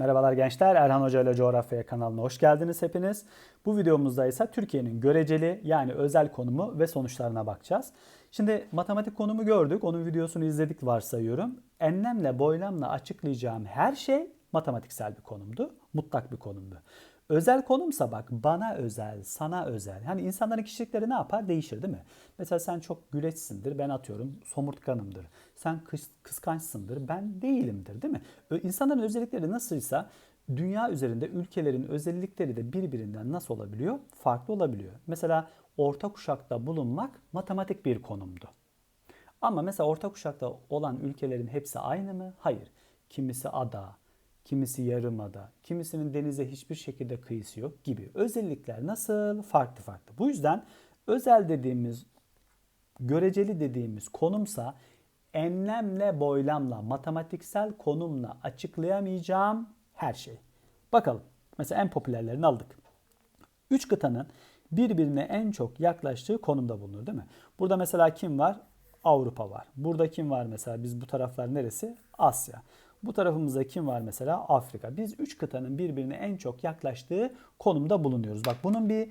Merhabalar gençler, Erhan Hoca ile Coğrafya kanalına hoş geldiniz hepiniz. Bu videomuzda ise Türkiye'nin göreceli yani özel konumu ve sonuçlarına bakacağız. Şimdi matematik konumu gördük, onun videosunu izledik varsayıyorum. Enlemle boylamla açıklayacağım her şey matematiksel bir konumdu, mutlak bir konumdu. Özel konumsa bak bana özel, sana özel. Hani insanların kişilikleri ne yapar? Değişir değil mi? Mesela sen çok güleçsindir, ben atıyorum somurtkanımdır. Sen kıs, kıskançsındır, ben değilimdir değil mi? İnsanların özellikleri nasılsa dünya üzerinde ülkelerin özellikleri de birbirinden nasıl olabiliyor? Farklı olabiliyor. Mesela orta kuşakta bulunmak matematik bir konumdu. Ama mesela orta kuşakta olan ülkelerin hepsi aynı mı? Hayır. Kimisi ada, kimisi yarımada, kimisinin denize hiçbir şekilde kıyısı yok gibi. Özellikler nasıl? Farklı farklı. Bu yüzden özel dediğimiz, göreceli dediğimiz konumsa enlemle boylamla, matematiksel konumla açıklayamayacağım her şey. Bakalım. Mesela en popülerlerini aldık. Üç kıtanın birbirine en çok yaklaştığı konumda bulunur değil mi? Burada mesela kim var? Avrupa var. Burada kim var mesela? Biz bu taraflar neresi? Asya. Bu tarafımızda kim var mesela? Afrika. Biz üç kıtanın birbirine en çok yaklaştığı konumda bulunuyoruz. Bak bunun bir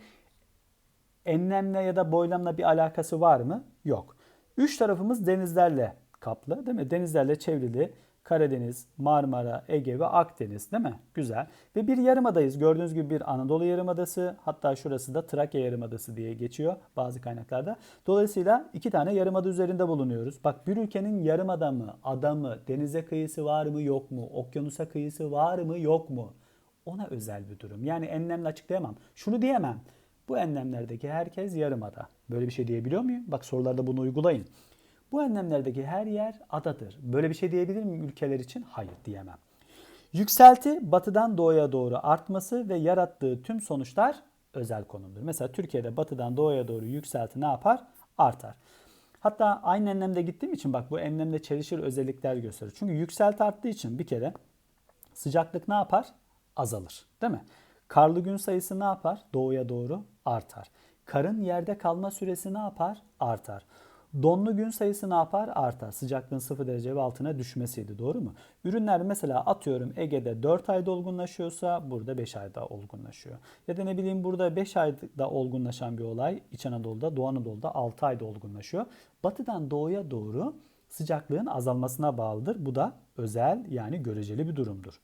enlemle ya da boylamla bir alakası var mı? Yok. Üç tarafımız denizlerle kaplı değil mi? Denizlerle çevrili Karadeniz, Marmara, Ege ve Akdeniz değil mi? Güzel. Ve bir yarımadayız. Gördüğünüz gibi bir Anadolu Yarımadası hatta şurası da Trakya Yarımadası diye geçiyor bazı kaynaklarda. Dolayısıyla iki tane yarımada üzerinde bulunuyoruz. Bak bir ülkenin yarımada mı, ada mı, denize kıyısı var mı yok mu, okyanusa kıyısı var mı yok mu? Ona özel bir durum. Yani enlemle açıklayamam. Şunu diyemem. Bu enlemlerdeki herkes yarımada. Böyle bir şey diyebiliyor muyum? Bak sorularda bunu uygulayın. Bu enlemlerdeki her yer adadır. Böyle bir şey diyebilir miyim ülkeler için? Hayır diyemem. Yükselti batıdan doğuya doğru artması ve yarattığı tüm sonuçlar özel konumdur. Mesela Türkiye'de batıdan doğuya doğru yükselti ne yapar? Artar. Hatta aynı enlemde gittiğim için bak bu enlemde çelişir özellikler gösterir. Çünkü yükselti arttığı için bir kere sıcaklık ne yapar? Azalır. Değil mi? Karlı gün sayısı ne yapar? Doğuya doğru artar. Karın yerde kalma süresi ne yapar? Artar. Donlu gün sayısı ne yapar? Artar. Sıcaklığın 0 derece ve altına düşmesiydi. Doğru mu? Ürünler mesela atıyorum Ege'de 4 ayda olgunlaşıyorsa burada 5 ayda olgunlaşıyor. Ya da ne bileyim burada 5 ayda olgunlaşan bir olay İç Anadolu'da, Doğu Anadolu'da 6 ayda olgunlaşıyor. Batıdan doğuya doğru sıcaklığın azalmasına bağlıdır. Bu da özel yani göreceli bir durumdur.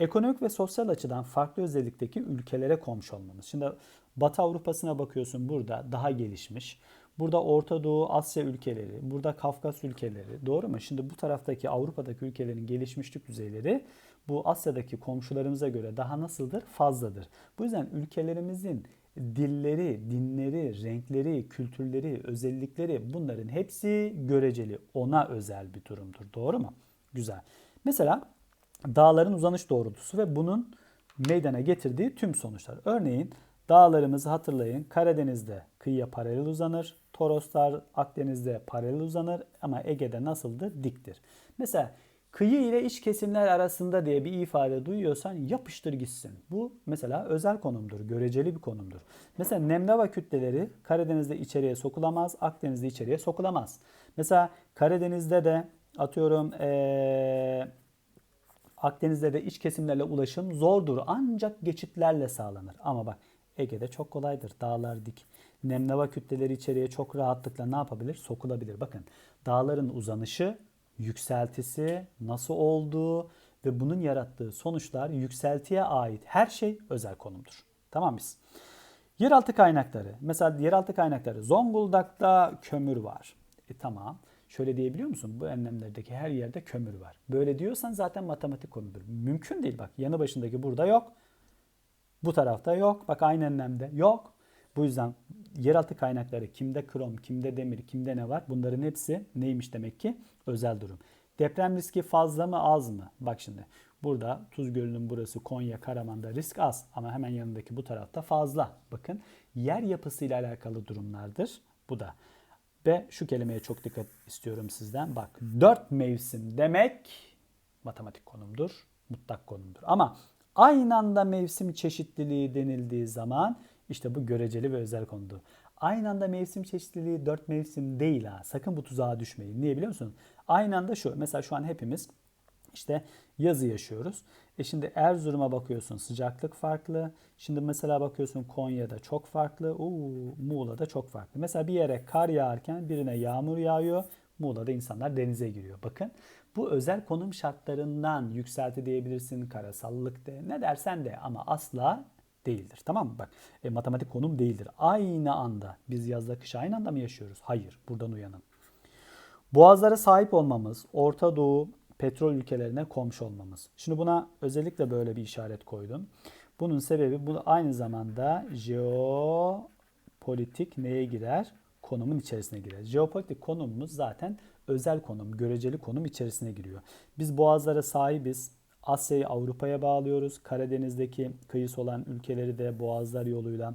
Ekonomik ve sosyal açıdan farklı özellikteki ülkelere komşu olmamız. Şimdi Batı Avrupa'sına bakıyorsun burada daha gelişmiş. Burada Orta Doğu, Asya ülkeleri, burada Kafkas ülkeleri. Doğru mu? Şimdi bu taraftaki Avrupa'daki ülkelerin gelişmişlik düzeyleri bu Asya'daki komşularımıza göre daha nasıldır? Fazladır. Bu yüzden ülkelerimizin dilleri, dinleri, renkleri, kültürleri, özellikleri bunların hepsi göreceli. Ona özel bir durumdur. Doğru mu? Güzel. Mesela dağların uzanış doğrultusu ve bunun meydana getirdiği tüm sonuçlar. Örneğin dağlarımızı hatırlayın. Karadeniz'de kıyıya paralel uzanır. Toroslar Akdeniz'de paralel uzanır ama Ege'de nasıldır? Diktir. Mesela kıyı ile iç kesimler arasında diye bir ifade duyuyorsan yapıştır gitsin. Bu mesela özel konumdur, göreceli bir konumdur. Mesela nemlava kütleleri Karadeniz'de içeriye sokulamaz, Akdeniz'de içeriye sokulamaz. Mesela Karadeniz'de de atıyorum ee, Akdeniz'de de iç kesimlerle ulaşım zordur ancak geçitlerle sağlanır. Ama bak Ege'de çok kolaydır. Dağlar dik. Nemlava kütleleri içeriye çok rahatlıkla ne yapabilir? Sokulabilir. Bakın dağların uzanışı, yükseltisi, nasıl olduğu ve bunun yarattığı sonuçlar yükseltiye ait her şey özel konumdur. Tamam biz. Yeraltı kaynakları. Mesela yeraltı kaynakları. Zonguldak'ta kömür var. E tamam. Şöyle diyebiliyor musun? Bu enlemlerdeki her yerde kömür var. Böyle diyorsan zaten matematik konudur. Mümkün değil bak. Yanı başındaki burada yok. Bu tarafta yok. Bak aynı enlemde yok. Bu yüzden yeraltı kaynakları kimde krom, kimde demir, kimde ne var? Bunların hepsi neymiş demek ki? Özel durum. Deprem riski fazla mı az mı? Bak şimdi burada Tuz Gölü'nün burası Konya, Karaman'da risk az ama hemen yanındaki bu tarafta fazla. Bakın yer yapısıyla alakalı durumlardır. Bu da. Ve şu kelimeye çok dikkat istiyorum sizden. Bak dört mevsim demek matematik konumdur, mutlak konumdur. Ama aynı anda mevsim çeşitliliği denildiği zaman işte bu göreceli ve özel konudur. Aynı anda mevsim çeşitliliği dört mevsim değil ha. Sakın bu tuzağa düşmeyin. Niye biliyor musun? Aynı anda şu. Mesela şu an hepimiz İşte yazı yaşıyoruz. E şimdi Erzurum'a bakıyorsun sıcaklık farklı. Şimdi mesela bakıyorsun Konya'da çok farklı. Uuu, Muğla'da çok farklı. Mesela bir yere kar yağarken birine yağmur yağıyor. Muğla'da insanlar denize giriyor. Bakın bu özel konum şartlarından yükselti diyebilirsin, karasallık de, ne dersen de ama asla değildir. Tamam mı? Bak e, matematik konum değildir. Aynı anda biz yazla kış aynı anda mı yaşıyoruz? Hayır. Buradan uyanın. Boğazlara sahip olmamız, Orta Doğu petrol ülkelerine komşu olmamız. Şimdi buna özellikle böyle bir işaret koydum. Bunun sebebi bu aynı zamanda jeopolitik neye girer? Konumun içerisine girer. Jeopolitik konumumuz zaten özel konum, göreceli konum içerisine giriyor. Biz boğazlara sahibiz. Asya'yı Avrupa'ya bağlıyoruz. Karadeniz'deki kıyısı olan ülkeleri de boğazlar yoluyla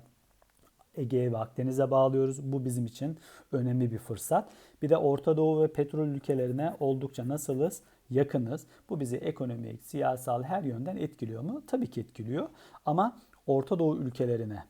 Ege'ye ve Akdeniz'e bağlıyoruz. Bu bizim için önemli bir fırsat. Bir de Orta Doğu ve petrol ülkelerine oldukça nasılız? Yakınız. Bu bizi ekonomik, siyasal her yönden etkiliyor mu? Tabii ki etkiliyor. Ama Orta Doğu ülkelerine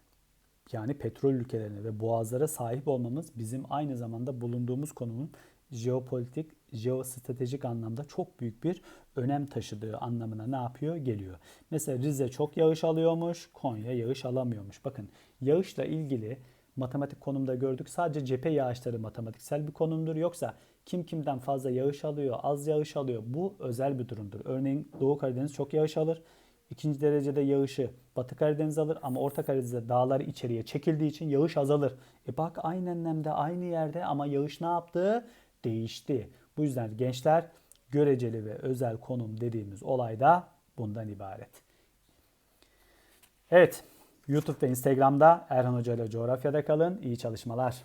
yani petrol ülkelerine ve boğazlara sahip olmamız bizim aynı zamanda bulunduğumuz konumun jeopolitik, jeostratejik anlamda çok büyük bir önem taşıdığı anlamına ne yapıyor? Geliyor. Mesela Rize çok yağış alıyormuş, Konya yağış alamıyormuş. Bakın yağışla ilgili matematik konumda gördük. Sadece cephe yağışları matematiksel bir konumdur. Yoksa kim kimden fazla yağış alıyor, az yağış alıyor bu özel bir durumdur. Örneğin Doğu Karadeniz çok yağış alır. İkinci derecede yağışı Batı Karadeniz alır ama Orta Karadeniz'de dağlar içeriye çekildiği için yağış azalır. E bak aynı enlemde aynı yerde ama yağış ne yaptı? Değişti. Bu yüzden gençler göreceli ve özel konum dediğimiz olay da bundan ibaret. Evet, YouTube ve Instagram'da Erhan Hoca ile coğrafyada kalın. İyi çalışmalar.